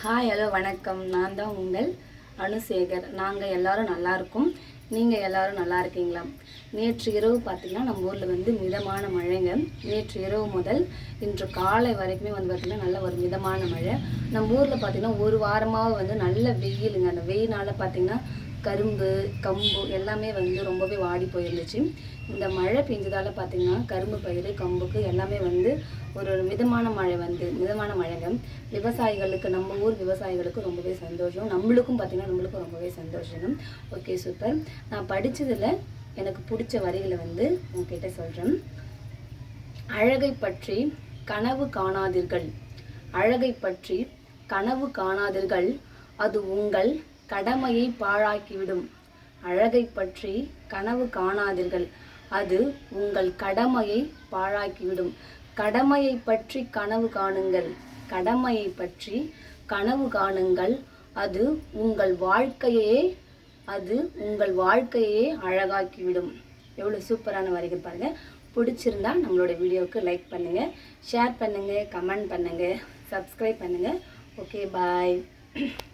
Hi hello வணக்கம். நான் தான் உங்கள் அனுசேகர். நாங்கள் எல்லாரும் நல்லா இருக்கோம். நீங்கள் எல்லாரும் நல்லா இருக்கீங்களா? நேற்று இரவு பார்த்தீங்கன்னா நம்ம ஊரில் வந்து மிதமான மழைங்க. நேற்று இரவு முதல் இன்று காலை வரைக்குமே வந்து பார்த்திங்கன்னா நல்ல ஒரு மிதமான மழை. நம்ம ஊரில் பார்த்திங்கன்னா ஒரு வாரமாக வந்து நல்ல வெயிலுங்க. அந்த வெயினால பார்த்திங்கன்னா கரும்பு கம்பு எல்லாமே வந்து ரொம்பவே வாடி போயிருந்துச்சு. இந்த மழை பெஞ்சதால் பார்த்தீங்கன்னா கரும்பு பயிர் கம்புக்கு எல்லாமே வந்து ஒரு மிதமான மழை வந்து மிதமான மழைங்க. விவசாயிகளுக்கு நம்ம ஊர் விவசாயிகளுக்கு ரொம்பவே சந்தோஷம். நம்மளுக்கும் பார்த்திங்கன்னா நம்மளுக்கும் ரொம்பவே சந்தோஷம் ஓகே சூப்பர் நான் படித்ததில் எனக்கு பிடிச்ச வரிகளை வந்து உங்ககிட்ட சொல்கிறேன் அழகை பற்றி கனவு காணாதீர்கள். அழகை பற்றி கனவு காணாதீர்கள். அது உங்கள் கடமையை பாழாக்கிவிடும். அழகை பற்றி கனவு காணாதீர்கள். அது உங்கள் கடமையை பாழாக்கிவிடும். கடமையை பற்றி கனவு காணுங்கள். கடமையை பற்றி கனவு காணுங்கள். அது உங்கள் வாழ்க்கையே அது உங்கள் வாழ்க்கையே அழகாக்கிவிடும். எவ்வளோ சூப்பரான வரிகள் பாருங்கள் பிடிச்சிருந்தா நம்மளோட வீடியோவுக்கு லைக் பண்ணுங்கள் ஷேர் பண்ணுங்கள் கமெண்ட் பண்ணுங்கள் சப்ஸ்கிரைப் பண்ணுங்கள் ஓகே பாய்.